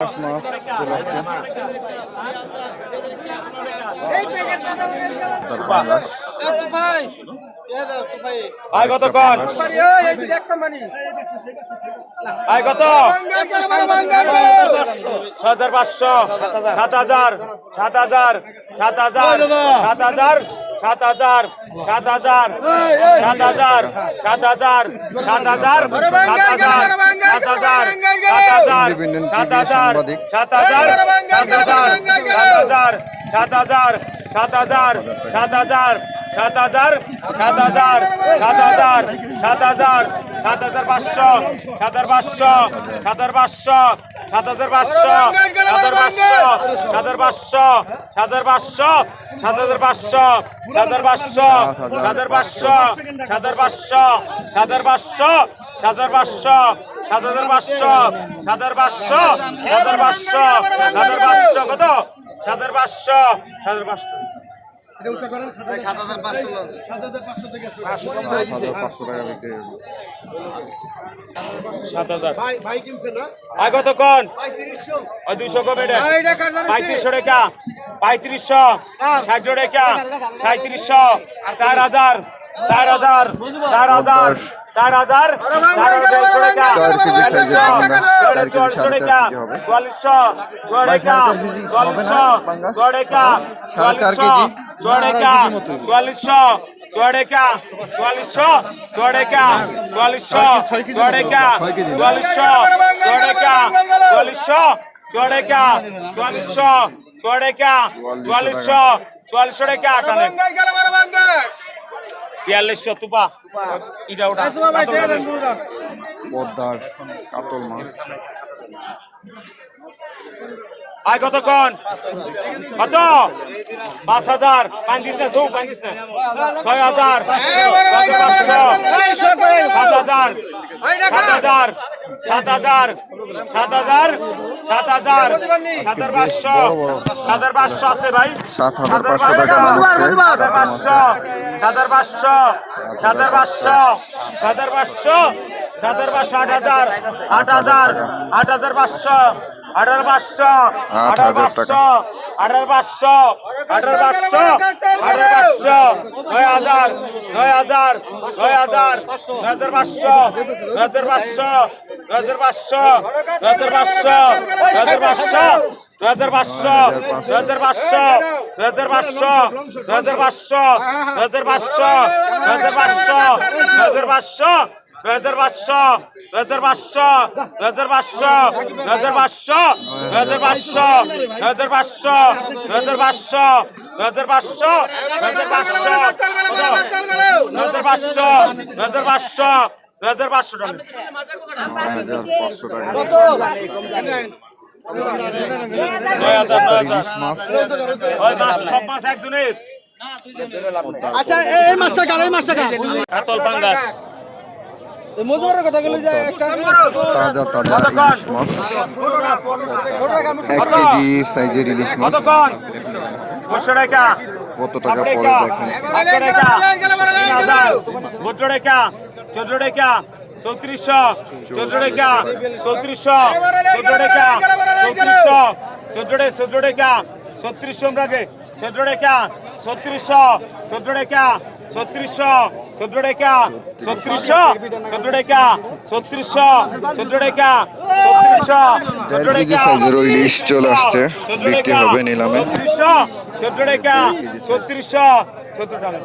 Nossa, Sebastião. Ei, Pedro, tá dando um beijo né? pela tua. আয় কত কন আয় কত ছ হাজার পাঁচশো সাত হাজার সাত হাজার সাত হাজার সাত হাজার সাত হাজার সাত হাজার সাত হাজার সাত হাজার সাত হাজার সাত হাজার সাত হাজার সাত হাজার। সাত হাজার সাত হাজার সাত হাজার সাত হাজার সাত হাজার সাত হাজার সাত হাজার সাত হাজার সাত হাজার সাত হাজার পাঁচশো সাত হাজার পাঁচশো সাত হাজার পাঁচশো সাত হাজার পাঁচশো সাত হাজার পাঁচশো সাত হাজার পাঁচশো সাত হাজার পাঁচশো সাত হাজার পাঁচশো সাত হাজার পাঁচশো সাত হাজার পাঁচশো সাত হাজার পাঁচশো সাত হাজার পাঁচশো হাজার পাঁচশো সাত হাজার পাঁচশো সাত হাজার পাঁচশো সাত হাজার পাঁচশো কত এটা উচ্চ করেন সাত হাজার পাঁচশো সাত হাজার পাঁচশো থেকে পাঁচশো টাকা বিক্রি সাত হাজার ভাই ভাই কিনছে না ভাই কত কোন ওই দুইশো কম এটা পঁয়ত্রিশশো টাকা পঁয়ত্রিশশো ষাট টাকা সাঁত্রিশশো চড়েকা চুয়াল্লিশশো চড়েকা চুয়াল্লিশশো চড়েকা চুয়াল্লিশশো চড়েকা চুয়াল্লিশশো চড়েকা চুয়াল্লিশশো চড়েকা চুয়াল্লিশশো চড়েকা চুয়াল্লিশশো চুয়াল্লিশশো রেখা আটানে বিয়াল্লিশশো তুপা। এটা ওটা। পদ্মার কাতল মাছ। আয় কতক্ষণ? কত? পাঁচ হাজার পাঁচিস না দু পাঁচিস না। ছয় হাজার পাঁচশো সাত হাজার সাত হাজার সাত হাজার সাত হাজার সাত হাজার সাত হাজার পাঁচশো সাত হাজার পাঁচশো আছে ভাই। সাত হাজার পাঁচশো টাকা দাম হচ্ছে সাত হাজার পাঁচশো সাত হাজার পাঁচশো সাত হাজার পাঁচশো সাত হাজার পাঁচশো সাত হাজার পাঁচশো আট হাজার আট হাজার আট হাজার পাঁচশো আট হাজার পাঁচশো আট হাজার টাকা। হাজার পাঁচশো হাজার পাঁচশো হাজার পাঁচশো নয় হাজার নয় হাজার নয় হাজার নয় হাজার পাঁচশো নয় হাজার পাঁচশো নয় হাজার পাঁচশো নয় হাজার পাঁচশো নয় হাজার পাঁচশো দু হাজার পাঁচশো দু হাজার পাঁচশো দু হাজার পাঁচশো দু হাজার পাঁচশো দু হাজার পাঁচশো দু হাজার পাঁচশো দু হাজার পাঁচশো দু হাজার পাঁচশো দু হাজার পাঁচশো দু হাজার পাঁচশো দু হাজার পাঁচশো দু হাজার পাঁচশো দু হাজার পাঁচশো দু হাজার পাঁচশো দু হাজার পাঁচশো দু হাজার পাঁচশো দু হাজার পাঁচশো হাজার টাকা আচ্ছা এই মাছটা কার এই মাছটা কার মজুরের কথা বলে যে একটা তাজা তাজা ইলিশ মাছ। এক কেজি সাইজের ইলিশ মাছ। কত টাকা পরে দেখেন। চোদ্দ রেখা। চোদ্দ চৌত্রিশশো। চোদ্দ রেখা চৌত্রিশশো। চোদ্দ রেখা চৌত্রিশশো। চোদ্দ রে চোদ্দ রেখা ছত্রিশশো রাগে চোদ্দ রেখা ছত্রিশশো চোদ্দ রেখা ছত্রিশশো চোদ্দ রেখা ছত্রিশশো চোদ্দ রেখা ছত্রিশশো চোদ্দ রেখা ছত্রিশশো সাইজের ওই ইলিশ চলে আসছে বিক্রি হবে নিলামে ছত্রিশশো চোদ্দ টাকা ছত্রিশশো চোদ্দ টাকা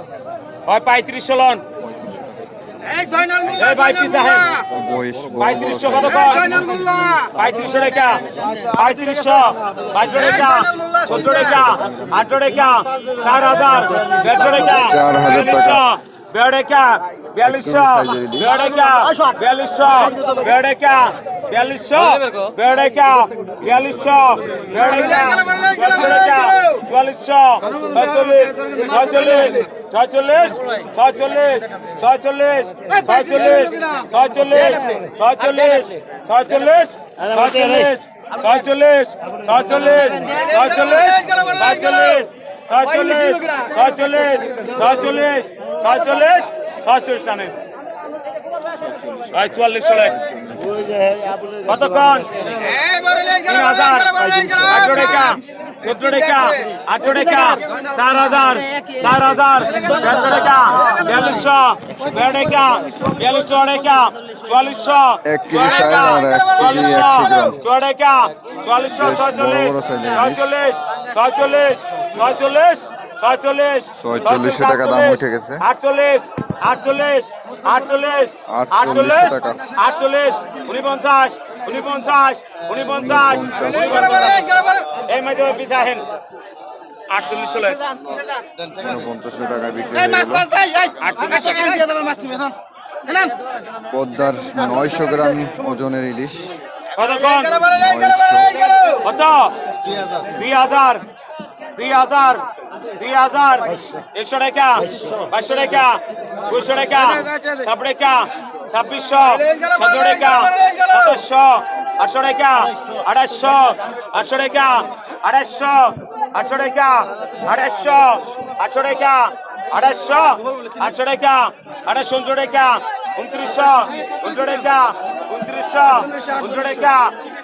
হয় পঁয়ত্রিশশো লন পঁয়ত্রিশশো টাকা? পঁয়ত্রিশশো বাইশশো টাকা। চোদ্দ টাকা। আটশো টাকা। চার হাজার। দেড়শো টাকা। চার হাজার টাকা। বেড়েকা বিয়াল্লিশশো। বেড়েকা বিয়াল্লিশশো। বেড়েকা বিয়াল্লিশশো। বেড়েকা বিয়াল্লিশশো। বেড়েকা চুয়াল্লিশশো ছয়চল্লিশ। ছয়চল্লিশ। ছয়চল্লিশ ছয়চল্লিশ ছয়চল্লিশ ছয়চল্লিশ ছয়চল্লিশ ছয়চল্লিশ ছয়চল্লিশ ছয়চল্লিশ ছয়চল্লিশ ছয়চল্লিশ ছয়চল্লিশ ছয়চল্লিশ ছয়চল্লিশ ছয়চল্লিশ ছয়চল্লিশ ছয়চল্লিশ টানে ছয় চুয়াল্লিশ চলে কতক্ষণ তিন হাজার টাকা চোদ্দ টাকা আঠারো টাকা চার হাজার চার হাজার দেড়শো টাকা বিয়াল্লিশশো বেড় টাকা বিয়াল্লিশশো টাকা চুয়াল্লিশশো গ্রাম চুয়া টাকা চুয়াল্লিশশো ছয়চল্লিশ ইলিশ। ছয়চল্লিশ ছয়চল্লিশ ছয়চল্লিশ 46 টাকা দাম উঠে গেছে। আটচল্লিশ আটচল্লিশ আটচল্লিশ 48 টাকা। আটচল্লিশ উনপঞ্চাশ উনপঞ্চাশ উনপঞ্চাশ এই মাঝে পিছাহেন আটচল্লিশ ষোলো পঞ্চাশ টাকায় বিক্রি হয়ে গেল। পদ্মার নয়শো গ্রাম ওজনের ইলিশ। কত দুই হাজার। দুই হাজার। দুই হাজার। একশো টাকা। পাঁচশো টাকা। দুশো টাকা। ছাব্বিশ টাকা ছাব্বিশশো সতেরো টাকা সাতাশশো আটশো টাকা আড়াইশো আটশো টাকা আড়াইশো আটশো টাকা আড়াইশো আটশো টাকা আড়াইশো আটশো টাকা আড়াইশো উনশো টাকা উনত্রিশশো উনশো টাকা উনত্রিশশো উনশো টাকা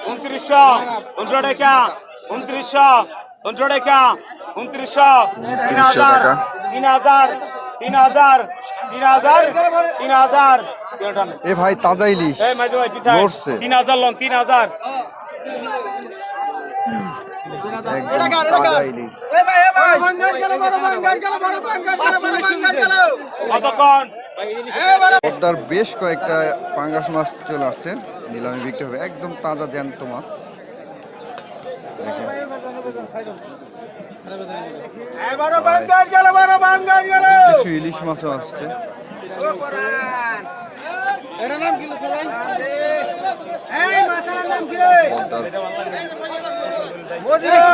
উনত্রিশশো উনশো টাকা উনত্রিশশো উনশো টাকা উনত্রিশশো তিন হাজার। তিন হাজার তিন হাজার তিন হাজার তিন হাজার এ ভাই তাজা ইলিশ পিছায়। তিন হাজার লন তিন হাজার। পদ্মার বেশ কয়েকটা পাঙ্গাস মাছ চলে আসছে। নিলামে বিক্রি হবে। একদম তাজা জ্যান্ত মাছ। কিছু ইলিশ মাছও আসছে।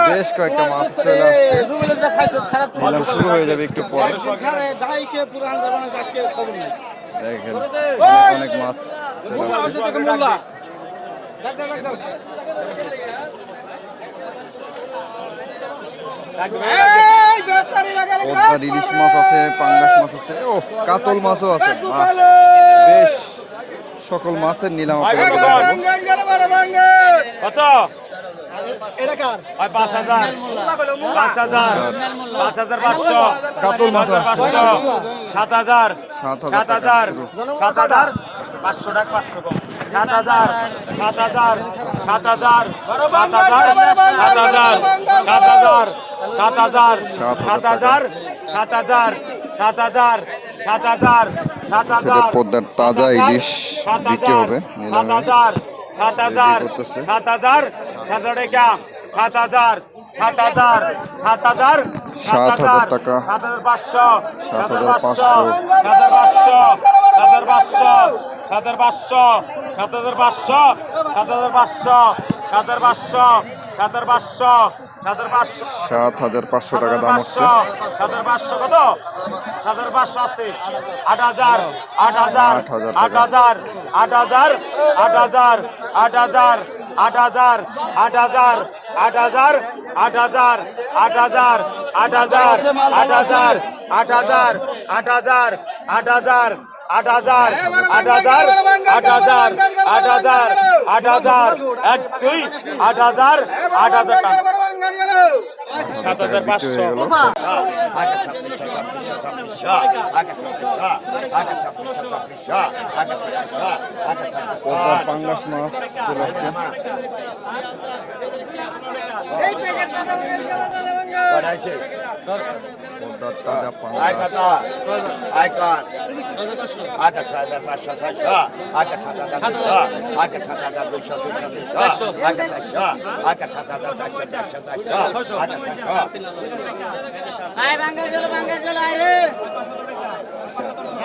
বেশ কয়েকটা মাছ চলে আসছে নিলাম শুরু হয়ে যাবে একটু পরে দেখেন অনেক অনেক মাছ চলে আসছে পদ্মার ইলিশ মাছ আছে পাঙ্গাস মাছ আছে। ও কাতল মাছও আছে। বেশ সকল মাছের নিলাম কত? পাঁচ হাজার। পাঁচ হাজার। পাঁচশো। কাতল মাছ পাঁচ হাজার আসছে। পাঁচশো। সাত হাজার। সাত হাজার সাত হাজার। সাত হাজার। পাঁচশো টাকা পাঁচশো কম। সাত হাজার সাত হাজার সাত হাজার সাত হাজার সাত হাজার সাত হাজার সাত হাজার সাত হাজার সাত হাজার সাত হাজার সাত হাজার পদ্মার তাজা ইলিশ বিক্রি হবে সাত হাজার সাত হাজার। সাত হাজার সাত টাকা সাত হাজার সাত হাজার সাত হাজার সাত হাজার টাকা। সাত হাজার পাঁচশো সাত হাজার পাঁচশো পাঁচশো। সাত হাজার পাঁচশো সাত হাজার পাঁচশো সাত হাজার পাঁচশো সাত হাজার পাঁচশো সাত হাজার পাঁচশো সাত হাজার পাঁচশো সাত হাজার পাঁচশো সাত হাজার পাঁচশো সাত হাজার টাকা দাম হচ্ছে সাতের পাঁচশো কত সাতের পাঁচশো আছে আট হাজার আট হাজার আট হাজার আট হাজার আট হাজার আট হাজার আট হাজার আট হাজার আট হাজার আট হাজার আট হাজার আট হাজার আট হাজার আট হাজার আট হাজার আট হাজার আট হাজার আট হাজার আট হাজার আট হাজার আট হাজার এক দুই আট হাজার আট হাজার সাত হাজার পাঁচশো। পাঙ্গাস মাছ চলে আসছে। পদ্মার আগে ছয় হাজার পাঁচশো ছয়শো আগে সাত হাজার দুশো আগে সাত হাজার দুশো দুশো দুশো আগে চারশো আগে সাত হাজার চারশো চারশো চারশো আগে ছয়শো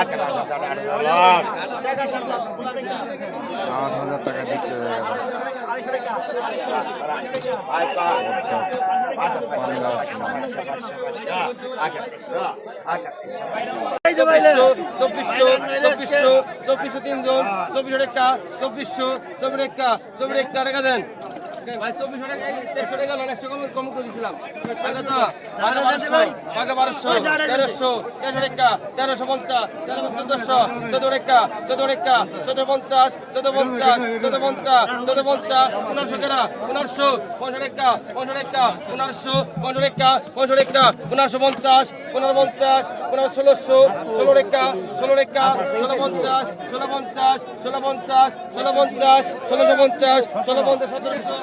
আট হাজার টাকা দিচ্ছে চব্বিশশো চব্বিশশো চব্বিশশো তিনজন, চব্বিশশো টাকা চব্বিশশো চব্বিশ টাকা চব্বিশ টাকা টাকা দেন। ভাই চব্বিশশো টাকা দেড়শো টাকা লোন একশো কম কম করে দিয়েছিলাম টাকা তো টাকা বারোশো টাকা বারোশো তেরোশো তেরোশো টাকা তেরোশো পঞ্চাশ তেরো চোদ্দশো চোদ্দ টাকা চোদ্দ টাকা চোদ্দ পঞ্চাশ চোদ্দ পঞ্চাশ চোদ্দ পঞ্চাশ চোদ্দ পঞ্চাশ পনেরোশো টাকা পনেরোশো পনেরো টাকা পনেরো টাকা পনেরোশো পনেরো টাকা পনেরো টাকা পনেরোশো পঞ্চাশ পনেরো পঞ্চাশ পনেরো ষোলোশো ষোলো টাকা ষোলো টাকা ষোলো পঞ্চাশ ষোলো পঞ্চাশ ষোলো পঞ্চাশ ষোলো পঞ্চাশ ষোলোশো পঞ্চাশ ষোলো পঞ্চাশ সতেরোশো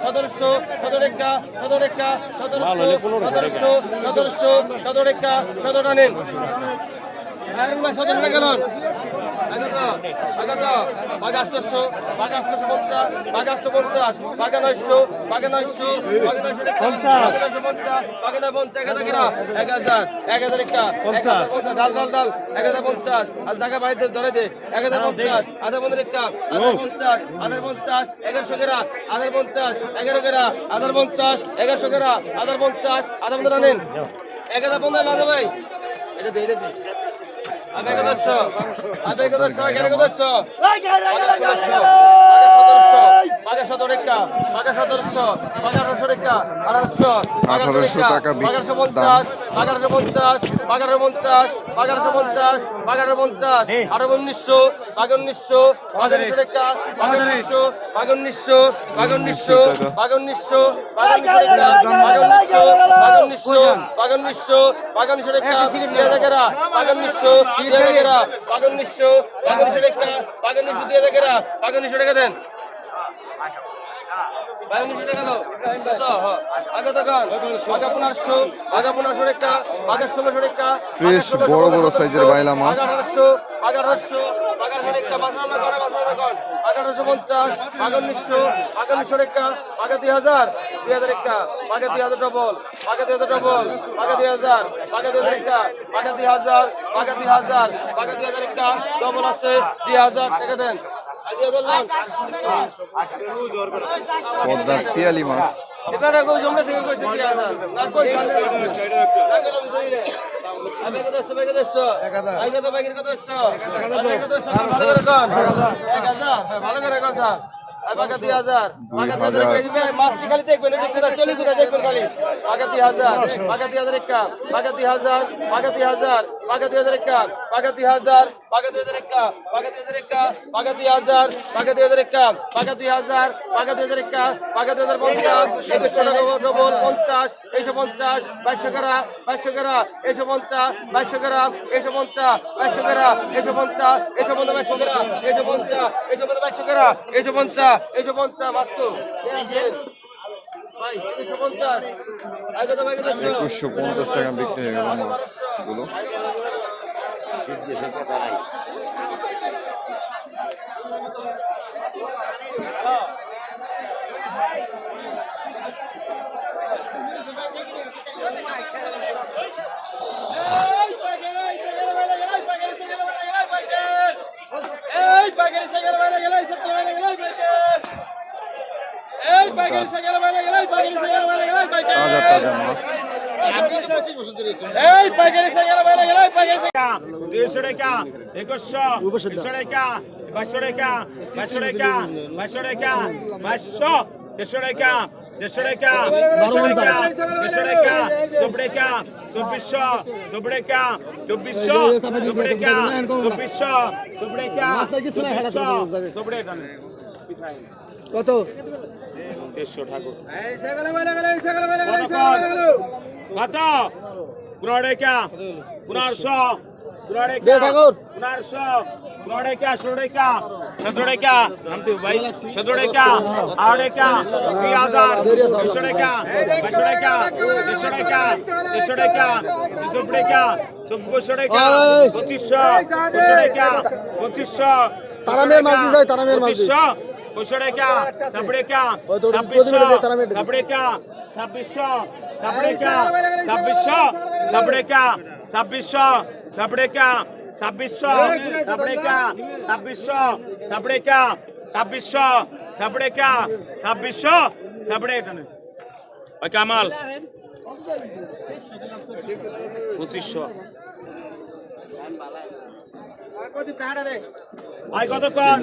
সতেরোশো সদস্য টাকা সতেরোশো সদস্য সদস্য সদস্য টাকা সতেরোশো পঞ্চাশ আর জায়গা বাইরে ধরে দে এক হাজার পঞ্চাশ আধার পঞ্চাশ একটা আধার পঞ্চাশ আধার পঞ্চাশ এগারোশো কেরা আধার পঞ্চাশ এগারো কেরা আধার পঞ্চাশ এগারোশো কেরা আধার পঞ্চাশ আধার পঞ্চাশ নেন এক হাজার পঞ্চাশ না ভাই। এটা দে এটা দে। আবে কদস্য আবে কদস্য এখানে কদস্য বাগা সতেরো রেখা বাগা সতেরোশো বাগা আঠারোশো টাকা দাম। পঞ্চাশ বাগারশো পঞ্চাশ বাগারশো পঞ্চাশ বাগারশো পঞ্চাশ বাগারশো পঞ্চাশ আঠারো উনিশশো বাগা উনিশশো বাগারশো রেখা বাগা উনিশশো বাগা উনিশশো বাগা উনিশশো বাগা উনিশশো বাগা উনিশশো রেখা বাগা উনিশশো বাগা উনিশশো বাগা উনিশশো রেখা দুই হাজার বাগা উনিশশো দুই হাজার বাগা উনিশশো বাগা উনিশশো রেখা বাগা উনিশশো দুই হাজার বাগা উনিশশো টাকা দেন বাগা উনিশশো টাকা দাও আগে দোকান বাগা পনেরোশো বাগা পনেরোশো রেখা বাগা ষোলোশো রেখা Fresh বড় বড় সাইজের বাইলা মাছ। আঠারোশো পঞ্চাশ বাগা উনিশশো বাগা উনিশশো দুই হাজার দুই হাজার বাগা দুই হাজার ডবল দুই হাজার ডবল দুই হাজার দুই হাজার বাগা দুই হাজার দুই হাজার দুই হাজার রেখা ডবল আছে দুই হাজার দেন দুই হাজার লোন পদ্মার পিয়ালি মাছ। এবারে কই জমে থেকে কইতে কি আছে না কই জানে না গেল বুঝি রে। আবে কত সবে কত সো আই কত বাইকের কত সো আবে কত সো ভালো করে কোন। 1000 ভালো করে কথা আবাকা 2000 বাকা 2000 কেজি মাছটি খালি দেখবেন এই যে চলি গুলো দেখবেন খালি বাকা 2000 বাকা 2000 একা বাকা 2000 বাকা 2000 বাকা 2000 একা বাকা 2000 বাকা 2000 একা বাকা 2000 একা বাকা 2000 বাকা 2000 একা বাকা 2000 বাকা 2000 একা বাকা 2050 একুশশো টাকা ডবল পঞ্চাশ এইশো পঞ্চাশ এইশো পঞ্চাশ এইশো পঞ্চাশ এইশো পঞ্চাশ কত একুশশো পঞ্চাশ টাকা বিক্রি হয়ে গেল মাছগুলো এই পাইকারি সাইকেল বাইরে গেলে সাইকেল বাইরে গেলে পাইকার এই পাইকারি সাইকেল বাইরে গেলে পাইকারি সাইকেল বাইরে গেলে তাজা তাজা মাছ। পাইকারি টাকা একুশশো দুশো টাকা। বাইশশো টাকা বাইশশো টাকা বাইশশো টাকা বাইশশো দেড়শো টাকা দেড়শো টাকা দেড়শো টাকা দেড়শো টাকা চব্বিশ টাকা চব্বিশশো চব্বিশ টাকা চব্বিশশো চব্বিশ টাকা চব্বিশশো চব্বিশ টাকা চব্বিশশো চব্বিশ টাকা। কত? দেড়শো ঠাকুর। কত পনেরো টাকা পনেরোশো। তারামের মাছ দিয়ে যায়, তারামের মাছ টাকা ওই তো ওটা ছাব্বিশশো। ছাব্বিশ টাকা ছাব্বিশশো ছাব্বিশ টাকা ছাব্বিশশো ছাব্বিশশো সাবড়েকা ছাব্বিশশো ছাব্বিশশো সাবড়েকা ছাব্বিশশো ছাব্বিশশো সাবড়ে ওই কামাল। পঁচিশশো। ভাই কত? কতক্ষণ?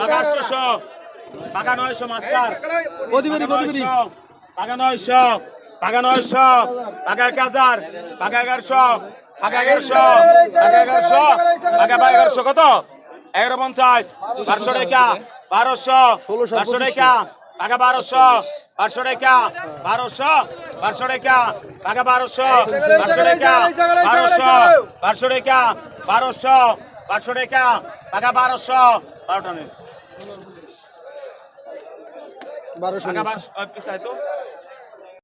পাকা আটশোশো পাকা নয়শো মাস্টার। প্রতিবারই প্রতিবারই পাকা নয়শো। পাকা নয়শো। পাকা এক হাজার। পাকা এগারোশো। পাকা এগারোশো। পাকা এগারোশো। পাকা বা এগারোশো কত? এগারো পঞ্চাশ। বারোশো টাকা। বারোশো। বারোশো টাকা। পাকা বারোশো বারোশো টাকা বারোশো বারোশো টাকা পাকা বারোশো বারোশো টাকা বারোশো বারোশো টাকা বারোশো বারোশো টাকা পাকা বারোশো বারোটা নেই বারোশো বারোশো পিসায় তো।